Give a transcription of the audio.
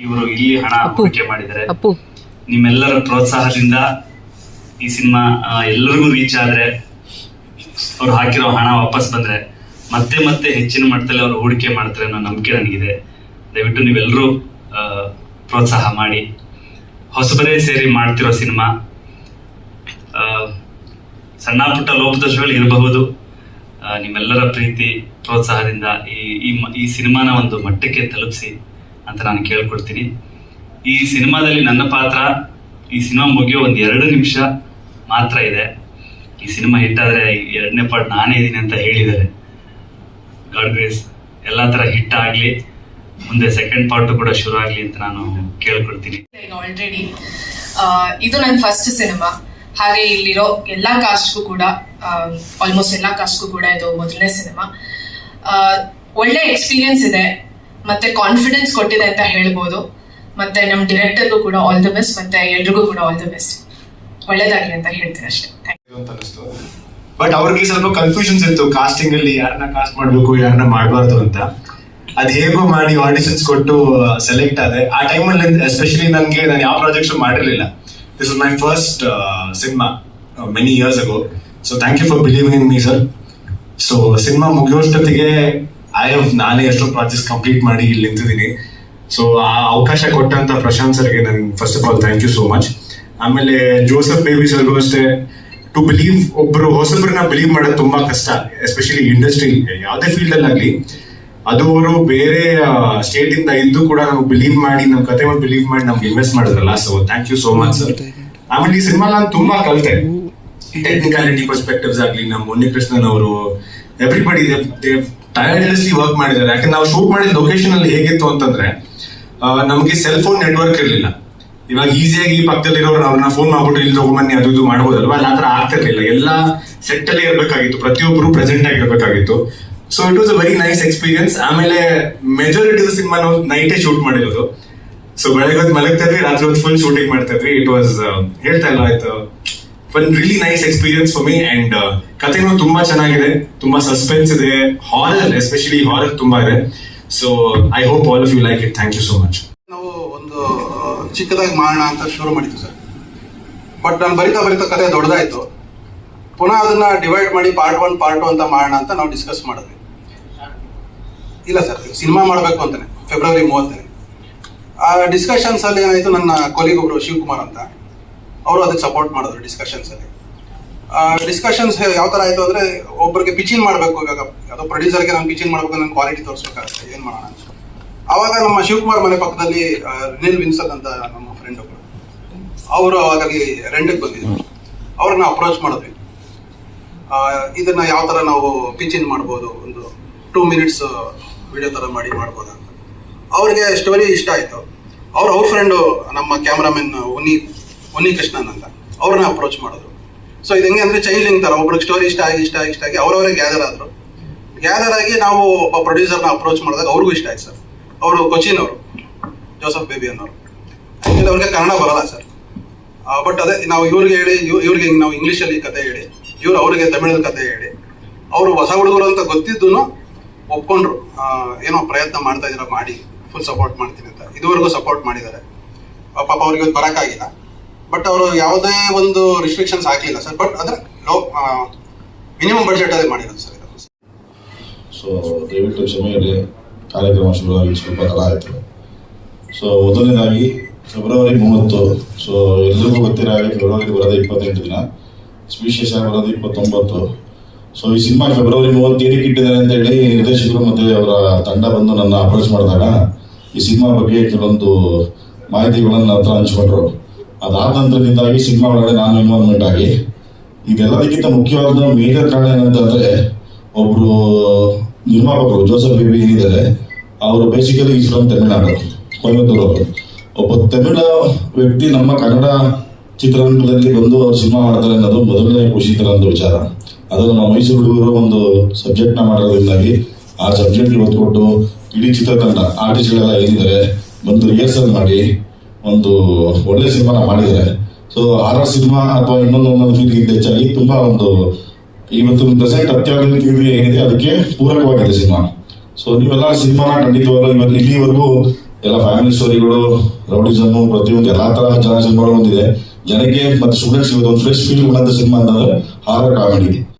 ಇವರು ಇಲ್ಲಿ ಹಣ. ಹೂಡಿಕೆ ಮಾಡಿದ್ದಾರೆ. ನಿಮ್ಮೆಲ್ಲರ ಪ್ರೋತ್ಸಾಹದಿಂದ ಈ ಸಿನಿಮಾ ಎಲ್ಲರಿಗೂ ರೀಚ್ ಆದ್ರೆ ಅವ್ರು ಹಾಕಿರೋ ಹಣ ವಾಪಸ್ ಬಂದ್ರೆ ಮತ್ತೆ ಮತ್ತೆ ಹೆಚ್ಚಿನ ಮಟ್ಟದಲ್ಲಿ ಅವರು ಹೂಡಿಕೆ ಮಾಡ್ತಾರೆ ಅನ್ನೋ ನಂಬಿಕೆ ನನಗಿದೆ. ದಯವಿಟ್ಟು ನೀವೆಲ್ಲರೂ ಪ್ರೋತ್ಸಾಹ ಮಾಡಿ. ಹೊಸಬರೇ ಸೇರಿ ಮಾಡ್ತಿರೋ ಸಿನಿಮಾ ಆ, ಸಣ್ಣ ಪುಟ್ಟ ಲೋಪದೋಷಗಳು ಇರಬಹುದು. ನಿಮ್ಮೆಲ್ಲರ ಪ್ರೀತಿ ಪ್ರೋತ್ಸಾಹದಿಂದ ಈ ಈ ಸಿನಿಮಾನ ಒಂದು ಮಟ್ಟಕ್ಕೆ ತಲುಪಿಸಿ. ಅಂತ ನಾನು ಕೇಳ್ಕೊಡ್ತೀನಿ ಈ ಸಿನಿಮಾದಲ್ಲಿ ನನ್ನ ಪಾತ್ರ, ಈ ಸಿನಿಮಾ ಮುಗಿಯೋ ಒಂದು ಎರಡು ನಿಮಿಷ ಮಾತ್ರ ಇದೆ. ಈ ಸಿನಿಮಾ ಹಿಟ್ ಆದರೆ ಎರಡನೇ ಪಾರ್ಟ್ ನಾನೇ ಇದ್ದೀನಿ ಅಂತ ಹೇಳಿದ್ದಾರೆ. ಗಾಡ್ ಗ್ರೇಸ್, ಎಲ್ಲ ಥರ ಹಿಟ್ ಆಗಲಿ, ಮುಂದೆ ಸೆಕೆಂಡ್ ಪಾರ್ಟ್ ಕೂಡ ಶುರು ಆಗಲಿ ಅಂತ ನಾನು ಕೇಳ್ಕೊಡ್ತೀನಿ ಆಲ್ರೆಡಿ ಇದು ನನ್ನ ಫಸ್ಟ್ ಸಿನಿಮಾ. ಹಾಗೆ ಇಲ್ಲಿರೋ ಎಲ್ಲ ಕಾಸ್ಟ್ಗೂ ಕೂಡ ಆಲ್ಮೋಸ್ಟ್ ಎಲ್ಲ ಕಾಸ್ಟ್ಗೂ ಕೂಡ ಇದು ಮೊದಲನೇ ಸಿನಿಮಾ. ಒಳ್ಳೆ ಎಕ್ಸ್ಪೀರಿಯನ್ಸ್ ಇದೆ. ಮತ್ತೆ ಕಾನ್ಫಿಡೆನ್ಸ್ ಕೊಟ್ಟಿದೆ ಅಂತ ಹೇಳ್ಬೋದು. ಮತ್ತೆ ನಮ್ಮ ಡಿರೆಕ್ಟರ್ಗೂ ಕೂಡ ಆಲ್ ದ ಬೆಸ್ಟ್ ಮತ್ತೆ ಎಲ್ರಿಗೂ ಕೂಡ ಆಲ್ ದ ಬೆಸ್ಟ್ ಒಳ್ಳೇದಾಗ್ಲಿ ಅಂತ ಹೇಳ್ತೀನಿ ಅಷ್ಟೇ. ಬಟ್ ಅವ್ರಿಗೆ ಸ್ವಲ್ಪ ಕನ್ಫ್ಯೂಷನ್ಸ್ ಇತ್ತು. ಕಾಸ್ಟಿಂಗ್ ಅಲ್ಲಿ ಯಾರನ್ನ ಕಾಸ್ಟ್ ಮಾಡ್ಬೇಕು ಯಾರನ್ನ ಮಾಡಬಾರ್ದು ಅಂತ. ಅದ್ ಹೇಗೋ ಮಾಡಿ ಆಡಿಷನ್ಸ್ ಕೊಟ್ಟು ಸೆಲೆಕ್ಟ್ ಆದೆ. ಆ ಟೈಮಲ್ಲಿ ಎಸ್ಪೆಷಲಿ ನನಗೆ ನಾನು ಯಾವ project ಮಾಡಿರ್ಲಿಲ್ಲ. This is my first cinema many years ago so thank you for believing in me sir so cinema ಮುಗಿಯೋಷ್ಟೊತ್ತಿಗೆ I have ನಾನೇ ಎಷ್ಟೋ ಪ್ರಾಜೆಕ್ಟ್ಸ್ ಕಂಪ್ಲೀಟ್ ಮಾಡಿ ಇಲ್ಲಿ ನಿಂತಿದ್ದೀನಿ. ಸೊ ಆ ಅವಕಾಶ ಕೊಟ್ಟಂತ ಪ್ರಶಾಂತ್ ಸರ್ಗೆ ನನ್ first of all thank you so much ಆಮೇಲೆ ಜೋಸಫ್ ಬೇಬಿ ಸರ್ಗೂ ಅಷ್ಟೇ ಟು ಬಿಲೀವ್ ಒಬ್ರು ಹೊಸಬ್ರನ್ನ ಬಿಲೀವ್ ಮಾಡೋದು ತುಂಬಾ ಕಷ್ಟ ಎಸ್ಪೆಷಲಿ ಇಂಡಸ್ಟ್ರಿ ಯಾವುದೇ ಫೀಲ್ಡ್ ಅಲ್ಲಿ ಆಗ್ಲಿ ಅದು ಅವರು ಬೇರೆ ಸ್ಟೇಟ್ ಇಂದ ಇದ್ದು ಕೂಡ ನಾವು ಬಿಲೀವ್ ಮಾಡಿ ನಮ್ಮ ಕತೆ ಮೇಲೆ ಬಿಲೀವ್ ಮಾಡಿ ನಮ್ಗೆ ಇನ್ವೆಸ್ಟ್ ಮಾಡಿದ್ರಲ್ಲ so thank you so much sir ಆಮೇಲೆ ಈ ಸಿನಿಮಾ ನಾನು ತುಂಬಾ ಕಲಿತೆ. ಟೆಕ್ನಿಕಾಲಿಟಿ ಪರ್ಸ್ಪೆಕ್ಟಿವ್ಸ್ ಆಗ್ಲಿ ನಮ್ಮ ಮುನ್ನಿ ಕೃಷ್ಣನ್ ಅವರು ಎವ್ರಿಬಡಿ ಟೈರ್ಡ್ಲೆಸ್ಲಿ ವರ್ಕ್ ಮಾಡಿದ್ದಾರೆ. ಯಾಕಂದ್ರೆ ನಾವು ಶೂಟ್ ಮಾಡಿದ ಲೊಕೇಶನ್ ಅಲ್ಲಿ ಹೇಗಿತ್ತು ಅಂತಂದ್ರೆ ನಮಗೆ ಸೆಲ್ ಫೋನ್ ನೆಟ್ವರ್ಕ್ ಇರಲಿಲ್ಲ. ಇವಾಗ ಈಸಿಯಾಗಿ ಪಕ್ಕದಲ್ಲಿರೋರು ಅವ್ರನ್ನ ಫೋನ್ ಮಾಡ್ಬಿಟ್ಟು ಇಲ್ಲಿ ಬನ್ನಿ, ಅದು ಇದು ಮಾಡ್ಬೋದಲ್ವಾ? ಅಲ್ಲಿ ಆತರ ಆಗ್ತಿರ್ಲಿಲ್ಲ. ಎಲ್ಲ ಸೆಟ್ ಅಲ್ಲಿ ಇರಬೇಕಾಗಿತ್ತು. ಪ್ರತಿಯೊಬ್ಬರು present ಆಗಿರ್ಬೇಕಾಗಿತ್ತು so it was a very nice experience ಆಮೇಲೆ ಮೆಜಾರಿಟಿ ಸಿನಿಮಾ ನಾವು ನೈಟೇ ಶೂಟ್ ಮಾಡಿರೋದು. ಸೊ ಬೆಳಗ್ಗೆ ಹೊತ್ತು ಮಲಗ್ತಾ ಇದ್ವಿ, ರಾತ್ರಿ ಹೊತ್ತು ಫುಲ್ ಶೂಟಿಂಗ್ ಮಾಡ್ತಾ ಇದ್ವಿ. ಇಟ್ ವಾಸ್ ಹೇಳ್ತಾ ಇಲ್ಲ, ಆಯ್ತು. One really nice experience for me and ಕಥೆನೂ ತುಂಬಾ ಚೆನ್ನಾಗಿದೆ. ತುಂಬಾ ಸಸ್ಪೆನ್ಸ್ ಇದೆ. ಹಾರರ್ ಎಸ್ಪೆಷಲಿ ಹಾರರ್ ತುಂಬಾ ಇದೆ. So I hope all of you like it thank you so much ನಾವು ಒಂದು ಚಿಕ್ಕದಾಗಿ ಮಾಡೋಣ ಅಂತ ಶುರು ಮಾಡಿದ್ವಿ ಸರ್. ಬಟ್ ನಾನು ಬರಿತಾ ಬರಿತಾ ಕತೆ ದೊಡ್ಡದಾಯ್ತು. ಪುನಃ ಅದನ್ನ ಡಿವೈಡ್ ಮಾಡಿ ಪಾರ್ಟ್ ಒನ್ ಪಾರ್ಟ್ ಟು ಅಂತ ಮಾಡೋಣ ಅಂತ ನಾವು ಡಿಸ್ಕಸ್ ಮಾಡಿದ್ವಿ. ಇಲ್ಲ, ಸರ್. ಸಿನಿಮಾ ಮಾಡಬೇಕು ಅಂತಾನೆ. ಫೆಬ್ರವರಿ ಮೂವತ್ತನೇ. ಆ ಡಿಸ್ಕಷನ್ಸ್ ಅಲ್ಲಿ ಏನಾಯ್ತು? ನನ್ನ ಕೊಲಿಗೊಬ್ರು ಶಿವಕುಮಾರ್ ಅಂತ. ಅವರು ಅದಕ್ಕೆ ಸಪೋರ್ಟ್ ಮಾಡಿದ್ರು ಡಿಸ್ಕಷನ್ಸ್ ಅಲ್ಲಿ. ಡಿಸ್ಕಷನ್ಸ್ ಯಾವ ತರ ಆಯ್ತು ಅಂದ್ರೆ ಒಬ್ಬರಿಗೆ ಪಿಚಿಂಗ್ ಮಾಡಬೇಕು ಇವಾಗ. ಪ್ರೊಡ್ಯೂಸರ್ ಪ್ರೊಡ್ಯೂಸರ್ಗೆ ನಾನು ಪಿಚಿಂಗ್ ಮಾಡಬೇಕು ನನ್ನ ಕ್ವಾಲಿಟಿ ತೋರಿಸ್ಬೇಕಾಗುತ್ತೆ. ಏನ್ ಮಾಡೋಣ ಅವಾಗ ನಮ್ಮ ಶಿವಕುಮಾರ್ ಮನೆ ಪಕ್ಕದಲ್ಲಿ ನಿಲ್ ವಿನ್ಸಲ್ ಅಂತ ನಮ್ಮ ಫ್ರೆಂಡ್ ಒಬ್ಬರು ಅವರು ಅವಾಗ ರೆಂಟಿಗೆ ಬಂದಿದ್ರು. ಅವ್ರನ್ನ ಅಪ್ರೋಚ್ ಮಾಡಿದ್ವಿ. ಇದನ್ನ ಯಾವ ತರ ನಾವು ಪಿಚಿನ್ ಮಾಡ್ಬೋದು, ಒಂದು ಟೂ ಮಿನಿಟ್ಸ್ ವಿಡಿಯೋ ತರ ಮಾಡಿ ಮಾಡ್ಬೋದು ಅಂತ. ಅವ್ರಿಗೆ ಸ್ಟೋರಿ ಇಷ್ಟ ಆಯ್ತು. ಅವ್ರ ಅವ್ರ ಫ್ರೆಂಡು ನಮ್ಮ ಕ್ಯಾಮ್ರಾಮನ್ ಉನ್ನಿ ಉನ್ನಿ ಕೃಷ್ಣನ್ ಅಂತ. ಅವ್ರನ್ನ ಅಪ್ರೋಚ್ ಮಾಡಿದ್ರು. ಸೊ ಇದು ಹೆಂಗೆ ಅಂದ್ರೆ ಚೈಲ್ಡ್ ಲಿಂಕ್ ತರ, ಒಬ್ರಿಗೆ ಸ್ಟೋರಿ ಇಷ್ಟ ಆಗಿ ಇಷ್ಟ ಆಗಿ ಇಷ್ಟ ಆಗಿ ಅವ್ರವರೇ ಗ್ಯಾದರ್ ಆದ್ರು. ಗ್ಯಾದರ್ ಆಗಿ ನಾವು ಒಬ್ಬ ಪ್ರೊಡ್ಯೂಸರ್ನ ಅಪ್ರೋಚ್ ಮಾಡಿದಾಗ ಅವ್ರಿಗೂ ಇಷ್ಟ ಆಯ್ತು ಸರ್ ಅವರು ಕೊಚಿನ್ ಅವರು ಜೋಸಫ್ ಬೇಬಿ ಅನ್ನೋರು. ಆಕ್ಚುಲಿ ಅವ್ರಿಗೆ ಕನ್ನಡ ಬರಲ್ಲ ಸರ್ ಬಟ್ ಅದೇ, ನಾವು ಇವ್ರಿಗೆ ಹೇಳಿ, ಇವ್- ಇವ್ರಿಗೆ ನಾವು ಇಂಗ್ಲೀಷಲ್ಲಿ ಕತೆ ಹೇಳಿ, ಇವ್ರು ಅವ್ರಿಗೆ ತಮಿಳಲ್ಲಿ ಕತೆ ಹೇಳಿ, ಅವರು ಹೊಸ ಹುಡುಗರು ಅಂತ ಗೊತ್ತಿದ್ದು ಒಪ್ಕೊಂಡ್ರು. ಏನೋ ಪ್ರಯತ್ನ ಮಾಡ್ತಾ ಇದ್ದೀರಾ, ಮಾಡಿ ಫುಲ್ ಸಪೋರ್ಟ್ ಮಾಡ್ತೀನಿ ಅಂತ. ಇದುವರೆಗೂ ಸಪೋರ್ಟ್ ಮಾಡಿದ್ದಾರೆ. ಪಾಪ ಅವ್ರಿಗೆ ಇವತ್ತು ಬರೋಕ್ಕಾಗಿಲ್ಲ. ಬಟ್ ಅವರು ಯಾವುದೇ ಒಂದು ರಿಸ್ಟ್ರಿಕ್ಷನ್ಸ್ ಹಾಕಲಿಲ್ಲ ಸರ್ ಬಟ್ ಅದ್ರ ಲೋ ಮಿನಿಮಮ್ ಬಜೆಟ್ ಅಲ್ಲಿ ಮಾಡಿರೋದು ಸರ್ ಸೊ ದಯವಿಟ್ಟು ಕ್ಷಮೆಯಲ್ಲಿ ಕಾರ್ಯಕ್ರಮ ಶುರುವಾಗಿ ಸ್ವಲ್ಪ ತಡ ಆಯಿತು. ಸೊ ಮೊದಲನೇದಾಗಿ ಫೆಬ್ರವರಿ ಮೂವತ್ತು. ಸೊ ಎಲ್ಲರಿಗೂ ಗೊತ್ತಿರೋ ಹಾಗೆ ಫೆಬ್ರವರಿ ಬರೋದು ಇಪ್ಪತ್ತೆಂಟು ದಿನ. ಸ್ಪೀಶಿಯಸ್ ಆಗಿ ಬರೋದು ಇಪ್ಪತ್ತೊಂಬತ್ತು. ಸೊ ಈ ಸಿನಿಮಾ ಫೆಬ್ರವರಿ ಮೂವತ್ತೇಳಕ್ಕೆ ಇಟ್ಟಿದ್ದಾರೆ ಅಂತ ಹೇಳಿ ನಿರ್ದೇಶಕರು ಮತ್ತು ಅವರ ತಂಡ ಬಂದು ನನ್ನ ಅಪ್ರೋಚ್ ಮಾಡಿದಾಗ ಈ ಸಿನಿಮಾ ಬಗ್ಗೆ ಕೆಲವೊಂದು ಮಾಹಿತಿಗಳನ್ನು ಹತ್ರ ಹಂಚ್ಕೊಂಡ್ರು. ಅದಾದ ನಂತರದಿಂದಾಗಿ ಸಿನಿಮಾ ಒಳಗಡೆ ನಾನು ಇನ್ವಾಲ್ವ್ಮೆಂಟ್ ಆಗಿ, ಇದೆಲ್ಲದಕ್ಕಿಂತ ಮುಖ್ಯವಾದ ಮೇಜರ್ ಕಾರಣ ಏನಂತಂದ್ರೆ, ಒಬ್ರು ನಿರ್ಮಾಪಕರು ಜೋಸಫ್ ಬೇಬಿ ಏನಿದ್ದಾರೆ, ಅವರು basically is from Tamil Nadu, Coimbatore ಅವರು. ಒಬ್ಬ ತಮಿಳ ವ್ಯಕ್ತಿ ನಮ್ಮ ಕನ್ನಡ ಚಿತ್ರರಂಗದಲ್ಲಿ ಬಂದು ಅವ್ರು ಸಿನಿಮಾ ಮಾಡ್ತಾರೆ ಅನ್ನೋದು ಮೊದಲನೇ ಖುಷಿ ಒಂದು ವಿಚಾರ. ಅದು ನಮ್ಮ ಮೈಸೂರು ಹುಡುಗರು ಒಂದು ಸಬ್ಜೆಕ್ಟ್ನ ಮಾಡೋದ್ರಿಂದಾಗಿ, ಆ ಸಬ್ಜೆಕ್ಟ್ ಇವತ್ತು ಕೊಟ್ಟು ಇಡೀ ಚಿತ್ರತಂಡ ಆರ್ಟಿಸ್ಟ್ಗಳೆಲ್ಲ ಏನಿದ್ದಾರೆ, ಬಂದು ರಿಹರ್ಸಲ್ ಮಾಡಿ ಒಂದು ಒಳ್ಳೆ ಸಿನಿಮಾನ ಮಾಡಿದ್ದಾರೆ. ಸೊ ಆರ್ ಸಿನಿಮಾ ಅಥವಾ ಇನ್ನೊಂದು ಒಂದೊಂದು ಫೀಲ್ಗಿಂತ ಹೆಚ್ಚಾಗಿ ತುಂಬಾ ಒಂದು ಇವತ್ತು ಪ್ರೆಸೆಂಟ್ ಅತ್ಯಾಧುನಿಕ ಯುಗ ಏನಿದೆ, ಅದಕ್ಕೆ ಪೂರಕವಾಗಿದೆ ಸಿನಿಮಾ. ಸೊ ನೀವೆಲ್ಲ ಸಿನಿಮಾನ ಖಂಡಿತವಾಗ್ಲೂ ಇವತ್ತು ಇಲ್ಲಿವರೆಗೂ ಎಲ್ಲ ಫ್ಯಾಮಿಲಿ ಸ್ಟೋರಿಗಳು ರೌಡಿಸಮ್, ಪ್ರತಿಯೊಂದು ಎಲ್ಲಾ ತರ ಜನ, ಸಿನಿಮಾಗಳು ಬಂದಿದೆ ಜನಕ್ಕೆ ಮತ್ತೆ ಸ್ಟೂಡೆಂಟ್ಸ್ ಒಂದು ಫ್ರೆಶ್ ಫೀಲ್ ಬಂದ ಸಿನಿಮಾ ಅಂತಂದ್ರೆ ಹಾರರ್ ಕಾಮಿಡಿ